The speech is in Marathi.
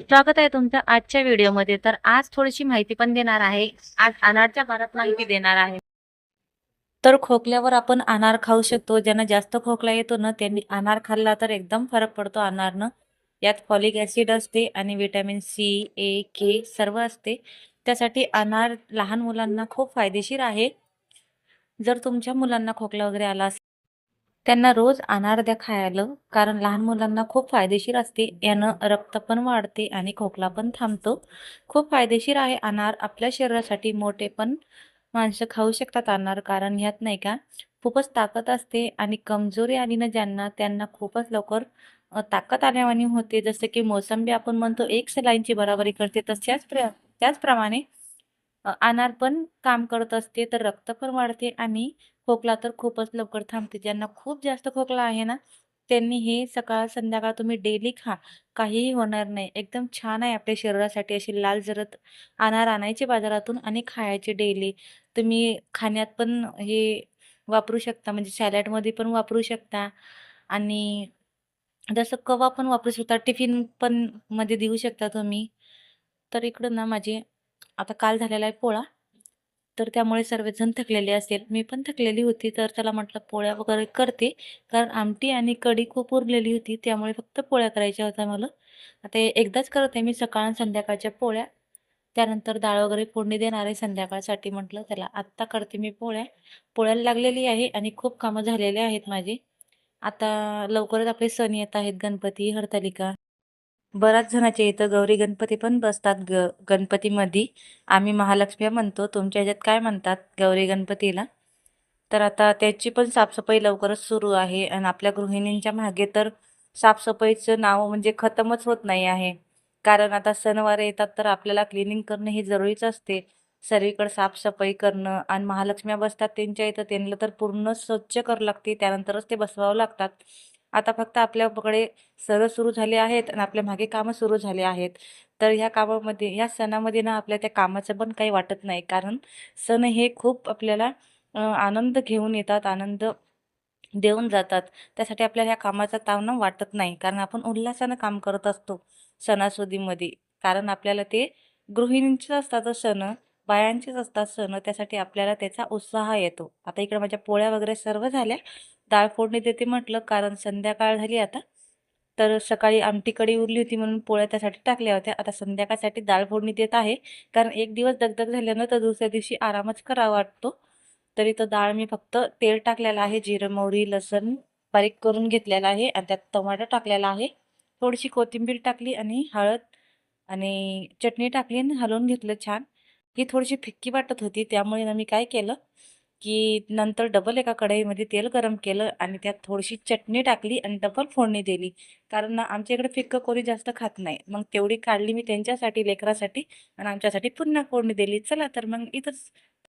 स्वागत आहे तुमचं आजच्या व्हिडिओमध्ये. तर आज थोडीशी माहिती पण देणार आहे. आज अनारच्या घरात माहिती देणार आहे. तर खोकल्यावर आपण अनार खाऊ शकतो. ज्यांना जास्त खोकला येतो ना त्यांनी अनार खाल्ला तर एकदम फरक पडतो अनारनं. यात फॉलिक ॲसिड असते आणि विटॅमिन सी ए के सर्व असते. त्यासाठी अनार लहान मुलांना खूप फायदेशीर आहे. जर तुमच्या मुलांना खोकला वगैरे आला असेल त्यांना रोज अनार द्या खायला कारण लहान मुलांना खूप फायदेशीर असते. यानं रक्त पण वाढते आणि खोकला पण थांबतो. खूप फायदेशीर आहे अनार. आपल्या शरीरासाठी मोठे पण माणसं खाऊ शकतात अनार कारण ह्यात नाही का खूपच ताकद असते आणि कमजोरी आली ना ज्यांना त्यांना खूपच लवकर ताकद आल्यावानी होते. जसं की मोसंबी आपण म्हणतो एक सलाईनची बराबरी करते. तशाच प्र त्याचप्रमाणे अनार पण काम करत असते तर रक्त पण वाढते आणि खोकला तर खूपच लवकर थांबते. ज्यांना खूप जास्त खोकला आहे ना त्यांनी हे सकाळ संध्याकाळ तुम्ही डेली खा. काहीही होणार नाही. एकदम छान आहे आपल्या शरीरासाठी अशी लाल जरत अनार आणायचे बाजारातून आणि खायचे डेली तुम्ही खाण्यात पण हे वापरू शकता म्हणजे सॅलडमध्ये पण वापरू शकता आणि जसं कवा पण वापरू शकता टिफिन पण मध्ये देऊ शकता तुम्ही. तर इकडं ना माझे आता काल झालेला आहे पोळा. तर त्यामुळे सर्वजण थकलेले असेल. मी पण थकलेली होती तर त्याला म्हटलं पोळ्या वगैरे करते. कारण आमटी आणि कढी खूप उरलेली होती त्यामुळे फक्त पोळ्या करायच्या होत्या मला. आता एकदाच करते मी सकाळ आणि संध्याकाळच्या पोळ्या. त्यानंतर डाळ वगैरे फोडणी देणार आहे संध्याकाळसाठी म्हटलं त्याला आत्ता करते मी पोळ्या. पोळ्याला लागलेली आहे आणि खूप कामं झालेली आहेत माझी. आता लवकरच आपले सण येत आहेत गणपती हरतालिका. बऱ्याच जणाच्या इथं गौरी गणपती पण बसतात ग गणपतीमध्ये. आम्ही महालक्ष्मी म्हणतो. तुमच्या ह्याच्यात काय म्हणतात गौरी गणपतीला? तर आता त्याची पण साफसफाई लवकरच सुरू आहे. आणि आपल्या गृहिणींच्या मागे तर साफसफाईचं नाव म्हणजे खतमच होत नाही आहे. कारण आता सणवार येतात तर आपल्याला क्लिनिंग करणं हे जरुरीच असते. सर्वीकडे साफसफाई करणं आणि महालक्ष्म्या बसतात त्यांच्या इथं. त्यांना तर पूर्ण स्वच्छ करावं लागते. त्यानंतरच ते बसवावं लागतात. आता फक्त आपल्याकडे सण सुरू झाले आहेत आणि आपल्या मागे कामं सुरू झाले आहेत. तर ह्या कामामध्ये या सणामध्ये ना आपल्या त्या कामाचं पण काही वाटत नाही. कारण सण हे खूप आपल्याला आनंद घेऊन येतात आनंद देऊन जातात. त्यासाठी आपल्याला ह्या कामाचा ताव ना वाटत नाही. कारण आपण उल्हासानं काम करत असतो सणासुदीमध्ये. कारण आपल्याला ते गृहिणींचे असतात सण. बायांचेच असतात सण त्यासाठी आपल्याला त्याचा उत्साह येतो. आता इकडे माझ्या पोळ्या वगैरे सर्व झाल्या. डाळ फोडणी देते म्हटलं कारण संध्याकाळ झाली आता. तर सकाळी आमटी कडी उरली होती म्हणून पोळ्या त्यासाठी टाकल्या होत्या. आता संध्याकाळसाठी डाळ फोडणी देत आहे. कारण एक दिवस दगदग झाल्यानं तर दुसऱ्या दिवशी आरामच करावा वाटतो. तरी तर डाळ मी फक्त तेल टाकलेलं आहे जिरं मोहरी लसण बारीक करून घेतलेलं आहे आणि त्यात टमाटर टाकलेला आहे. थोडीशी कोथिंबीर टाकली आणि हळद आणि चटणी टाकली आणि हलवून घेतलं छान. ही थोडीशी फिक्की वाटत होती. त्यामुळे ना मी काय केलं की नंतर डबल एका कढईमध्ये तेल गरम केलं आणि त्यात थोडीशी चटणी टाकली आणि डबल फोडणी दिली. कारण ना आमच्या इकडे फिक्कं कोणी जास्त खात नाही. मग तेवढी काढली मी त्यांच्यासाठी लेकरासाठी आणि आमच्यासाठी पुन्हा फोडणी दिली. चला तर मग इथंच